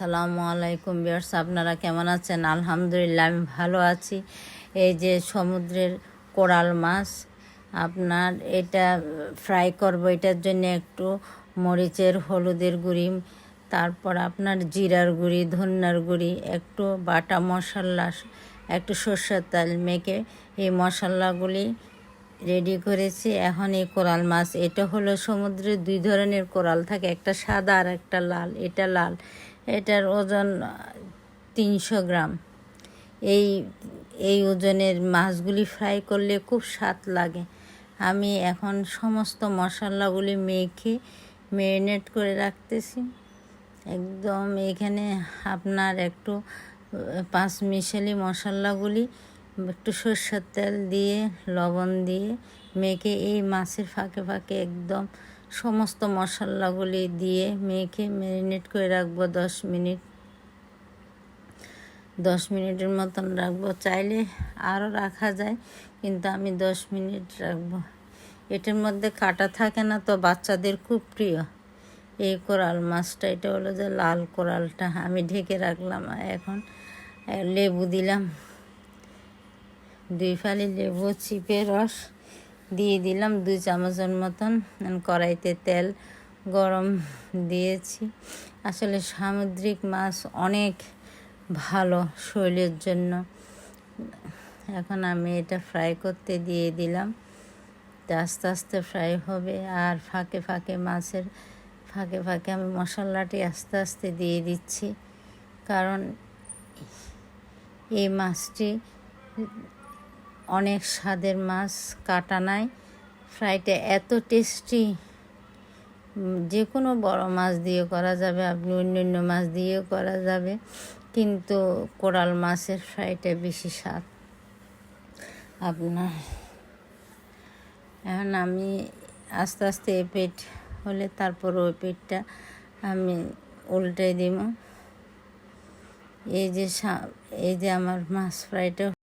আসসালামু আলাইকুম বিয়ার্স আপনারা কেমন আছেন? আলহামদুলিল্লাহ, আমি ভালো আছি। এই যে সমুদ্রের কোরাল মাছ, আপনার এটা ফ্রাই করব, এটার জন্য একটু মরিচের, হলুদের গুঁড়ি, তারপর আপনার জিরার গুঁড়ি, ধন্যার গুঁড়ি, একটু বাটা মশলা, একটু সর্ষের তেল মেখে এই মশলাগুলি রেডি করেছি। এখন এই কোরাল মাছ, এটা হলো সমুদ্রে দুই ধরনের কোরাল থাকে, একটা সাদা আর একটা লাল। এটা লাল, এটার ওজন তিনশো গ্রাম। এই এই ওজনের মাছগুলি ফ্রাই করলে খুব স্বাদ লাগে। আমি এখন সমস্ত মশলাগুলি মেখে ম্যারিনেট করে রাখতেছি। একদম এখানে আপনার একটু পাঁচ মিশালি মশলাগুলি একটু সর্ষের তেল দিয়ে, লবণ দিয়ে, মেখে এই মাছের ফাঁকে ফাঁকে একদম সমস্ত মশলাগুলি দিয়ে মেখে ম্যারিনেট করে রাখব দশ মিনিট। দশ মিনিটের মতন রাখব। চাইলে আরও রাখা যায়, কিন্তু আমি দশ মিনিট রাখব। এটার মধ্যে কাটা থাকে না তো বাচ্চাদের খুব প্রিয়। এই কোরাল মাছটা, এটা হলো যে লাল কোরালটা। আমি ঢেকে রাখলাম, এখন লেবু দিলাম। দুই ফালি লেবু, চিপে রস দিয়ে দিলাম, দুই চামচের মতন। কড়াইতে তেল গরম দিয়েছি। আসলে সামুদ্রিক মাছ অনেক ভালো শরীরের জন্য। এখন আমি এটা ফ্রাই করতে দিয়ে দিলাম। আস্তে আস্তে ফ্রাই হবে। আর ফাঁকে ফাঁকে মাছের, ফাঁকে ফাঁকে আমি মশলাটি আস্তে আস্তে দিয়ে দিচ্ছি। কারণ এই মাছটি অনেক স্বাদের মাছ কাটা নাই। ফ্রাইটা এত টেস্টি। যে কোনো বড় মাছ দিয়ে করা যাবে, আপনি অন্য অন্য মাছ দিয়েও করা যাবে, কিন্তু কোরাল মাছের ফ্রাইটা বেশি স্বাদ। আপনার, এখন আমি আস্তে আস্তে এ পেট হলে তারপর ওই পেটটা আমি উল্টে দিব। এই যে এই যে আমার মাছ ফ্রাইটা